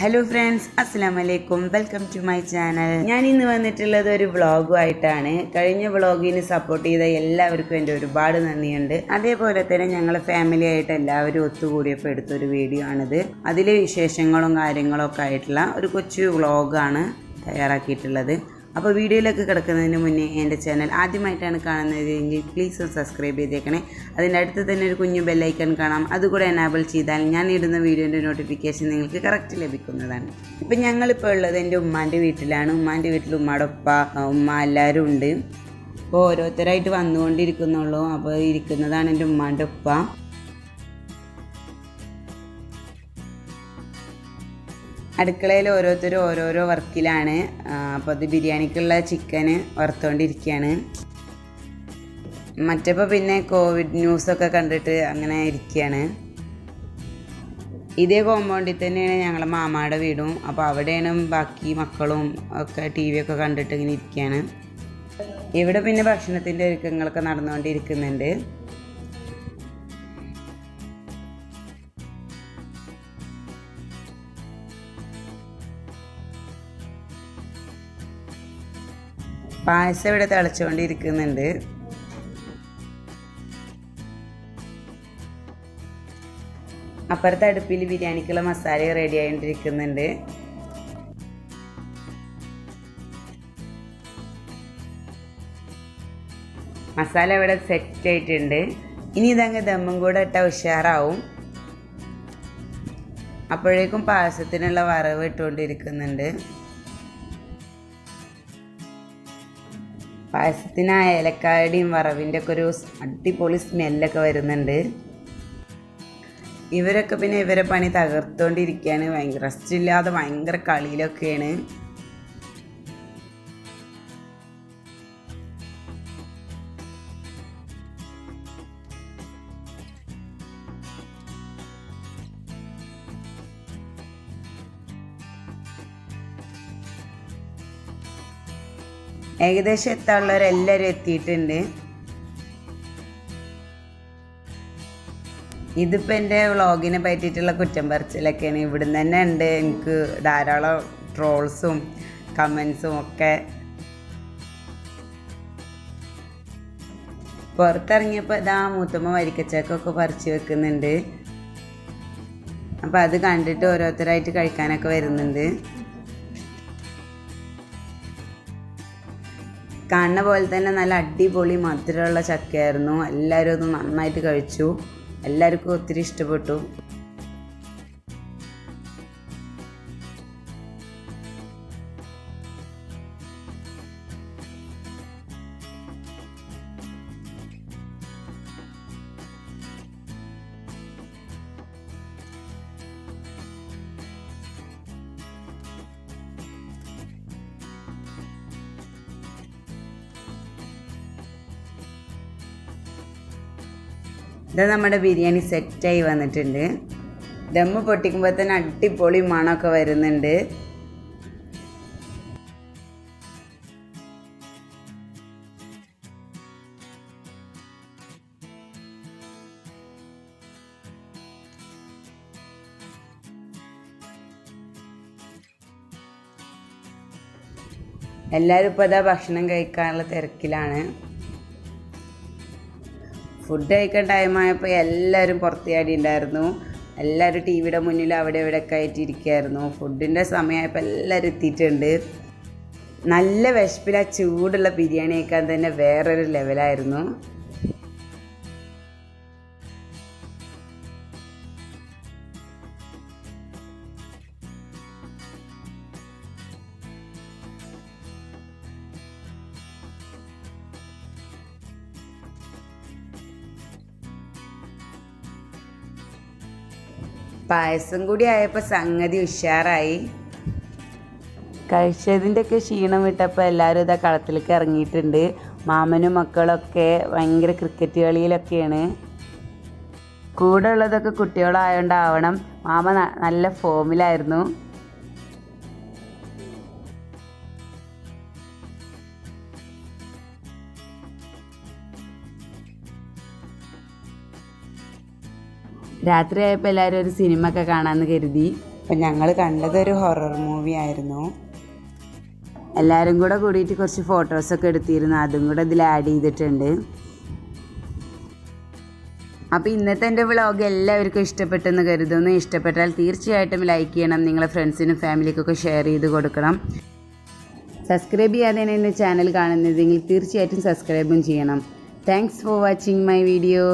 Hello friends അസ്സാം വലൈക്കും welcome to my channel ഞാൻ ഇന്ന് വന്നിട്ടുള്ളത് ഒരു വ്ളോഗുമായിട്ടാണ്. കഴിഞ്ഞ വ്ളോഗിന് സപ്പോർട്ട് ചെയ്ത എല്ലാവർക്കും എന്റെ ഒരുപാട് നന്ദിയുണ്ട്. അതേപോലെ തന്നെ ഞങ്ങൾ ഫാമിലി ആയിട്ട് എല്ലാവരും ഒത്തുകൂടിയപ്പോൾ എടുത്തൊരു വീഡിയോ ആണിത്. അതിലെ വിശേഷങ്ങളും കാര്യങ്ങളും ഒക്കെ ആയിട്ടുള്ള ഒരു കൊച്ചു വ്ളോഗാണ് തയ്യാറാക്കിയിട്ടുള്ളത്. അപ്പോൾ വീഡിയോയിലേക്ക് കിടക്കുന്നതിന് മുന്നേ എന്റെ ചാനൽ ആദ്യമായിട്ടാണ് കാണുന്നത് എങ്കിൽ പ്ലീസ് ഒന്ന് സബ്സ്ക്രൈബ് ചെയ്തേക്കണേ. അതിന്റെ അടുത്ത് തന്നെ ഒരു കുഞ്ഞു ബെല്ലൈക്കൺ കാണാം. അതുകൂടെ എനാബിൾ ചെയ്താൽ ഞാൻ ഇടുന്ന വീഡിയോന്റെ നോട്ടിഫിക്കേഷൻ നിങ്ങൾക്ക് കറക്റ്റ് ലഭിക്കുന്നതാണ്. ഇപ്പം ഞങ്ങളിപ്പോൾ ഉള്ളത് എന്റെ ഉമ്മാന്റെ വീട്ടിലാണ്. ഉമ്മാന്റെ വീട്ടിൽ ഉമ്മയുടെ ഉപ്പ ഉമ്മ എല്ലാവരും ഉണ്ട്. ഇപ്പോൾ ഓരോരുത്തരായിട്ട് വന്നുകൊണ്ടിരിക്കുന്നുള്ളൂ. അപ്പോൾ ഇരിക്കുന്നതാണ് എന്റെ ഉമ്മാന്റെ ഉപ്പ. അടുക്കളയിൽ ഓരോരുത്തരും ഓരോരോ വർക്കിലാണ്. അപ്പോൾ അത് ബിരിയാണിക്കുള്ള ചിക്കന് വറുത്തുകൊണ്ടിരിക്കുകയാണ് മറ്റപ്പോൾ പിന്നെ കോവിഡ് ന്യൂസൊക്കെ കണ്ടിട്ട് അങ്ങനെ ഇരിക്കുകയാണ് ഇതേ കോമ്പൗണ്ടിൽ തന്നെയാണ് ഞങ്ങളെ മാമാടെ വീടും. അപ്പോൾ അവിടെയാണ് ബാക്കി മക്കളും ഒക്കെ ടി വി ഒക്കെ കണ്ടിട്ട് ഇങ്ങനെ ഇരിക്കുകയാണ് ഇവിടെ പിന്നെ ഭക്ഷണത്തിന്റെ ഒരുക്കങ്ങളൊക്കെ നടന്നുകൊണ്ടിരിക്കുന്നുണ്ട്. പായസം ഇവിടെ തിളച്ചുകൊണ്ടിരിക്കുന്നുണ്ട്. അപ്പുറത്തെ അടുപ്പിൽ ബിരിയാണിക്കുള്ള മസാല റെഡി ആയിട്ടിരിക്കുന്നുണ്ട് മസാല ഇവിടെ സെറ്റ് ആയിട്ടുണ്ട്. ഇനി ഇതങ്ങ് ദമ്മും കൂടെ ഇട്ട ഉഷാറാവും. അപ്പോഴേക്കും പായസത്തിനുള്ള വറവ് ഇട്ടുകൊണ്ടിരിക്കുന്നുണ്ട്. പായസത്തിന് ആ ഏലക്കായുടെയും വറവിന്റെ ഒക്കെ ഒരു അടിപൊളി സ്മെല്ലൊക്കെ വരുന്നുണ്ട്. ഇവരൊക്കെ പിന്നെ ഇവരെ പണി തകർത്തുകൊണ്ടിരിക്കുകയാണ് ഭയങ്കര റെസ്റ്റ് ഇല്ലാതെ ഭയങ്കര കളിയിലൊക്കെയാണ്. ഏകദേശം എത്താനുള്ളവരെല്ലാവരും എത്തിയിട്ടുണ്ട്. ഇതിപ്പോൾ എന്റെ വ്ളോഗിനെ പറ്റിയിട്ടുള്ള കുറ്റം പറച്ചിലൊക്കെയാണ്. ഇവിടുന്ന് തന്നെ ഉണ്ട്. എനിക്ക് ധാരാളം ട്രോൾസും കമൻസും ഒക്കെ. പുറത്തിറങ്ങിയപ്പോൾ ഇതാ മൂത്തമ്മ വരിക്കച്ചക്കൊക്കെ പറിച്ച് വെക്കുന്നുണ്ട്. അപ്പോൾ അത് കണ്ടിട്ട് ഓരോരുത്തരായിട്ട് കഴിക്കാനൊക്കെ വരുന്നുണ്ട്. കാണുന്ന പോലെ തന്നെ നല്ല അടിപൊളി മധുരമുള്ള ചക്കയായിരുന്നു. എല്ലാവരും അത് നന്നായിട്ട് കഴിച്ചു. എല്ലാവർക്കും ഒത്തിരി ഇഷ്ടപ്പെട്ടു. ഇത് നമ്മുടെ ബിരിയാണി സെറ്റായി വന്നിട്ടുണ്ട്. ദമ്മ് പൊട്ടിക്കുമ്പോൾ തന്നെ അടിപൊളി മണമൊക്കെ വരുന്നുണ്ട്. എല്ലാവരും ഇപ്പോൾ അതാ ഭക്ഷണം കഴിക്കാനുള്ള തിരക്കിലാണ്. ഫുഡ് കഴിക്കാൻ ടൈമായപ്പോൾ എല്ലാവരും പുറത്തിയാടി ഉണ്ടായിരുന്നു. എല്ലാവരും ടി വിയുടെ മുന്നിൽ അവിടെ ഇവിടെ ഒക്കെ ആയിട്ട് ഇരിക്കുകയായിരുന്നു ഫുഡിന്റെ സമയമായപ്പോൾ എല്ലാവരും എത്തിയിട്ടുണ്ട്. നല്ല വിശപ്പിൽ ആ ചൂടുള്ള ബിരിയാണി കഴിക്കാൻ തന്നെ വേറൊരു ലെവലായിരുന്നു പായസം കൂടി ആയപ്പോൾ സംഗതി ഉഷാറായി. കഴിച്ചതിന്റെ ഒക്കെ ക്ഷീണം വിട്ടപ്പോൾ എല്ലാവരും ഇതാ കളത്തിലേക്ക് ഇറങ്ങിയിട്ടുണ്ട്. മാമനും മക്കളൊക്കെ ഭയങ്കര ക്രിക്കറ്റ് കളിയിലൊക്കെയാണ്. കൂടെ ഉള്ളതൊക്കെ കുട്ടികളായോണ്ടാവണം. മാമ നല്ല ഫോമിലായിരുന്നു രാത്രി ആയപ്പോൾ എല്ലാവരും ഒരു സിനിമ ഒക്കെ കാണാമെന്ന് കരുതി. അപ്പം ഞങ്ങൾ കണ്ടതൊരു ഹൊറർ മൂവി ആയിരുന്നു. എല്ലാവരും കൂടെ കൂടിയിട്ട് കുറച്ച് ഫോട്ടോസൊക്കെ എടുത്തിരുന്നു. അതും കൂടെ ഇതിൽ ആഡ് ചെയ്തിട്ടുണ്ട്. അപ്പോൾ ഇന്നത്തെ എന്റെ വ്ളോഗ് എല്ലാവർക്കും ഇഷ്ടപ്പെട്ടെന്ന് കരുതുന്നു. ഇഷ്ടപ്പെട്ടാൽ തീർച്ചയായിട്ടും ലൈക്ക് ചെയ്യണം. നിങ്ങളെ ഫ്രണ്ട്സിനും ഫാമിലിക്കൊക്കെ ഷെയർ ചെയ്ത് കൊടുക്കണം. സബ്സ്ക്രൈബ് ചെയ്യാതെയാണ് എന്റെ ചാനൽ കാണുന്നതെങ്കിൽ തീർച്ചയായിട്ടും സബ്സ്ക്രൈബും ചെയ്യണം. Thanks for watching my video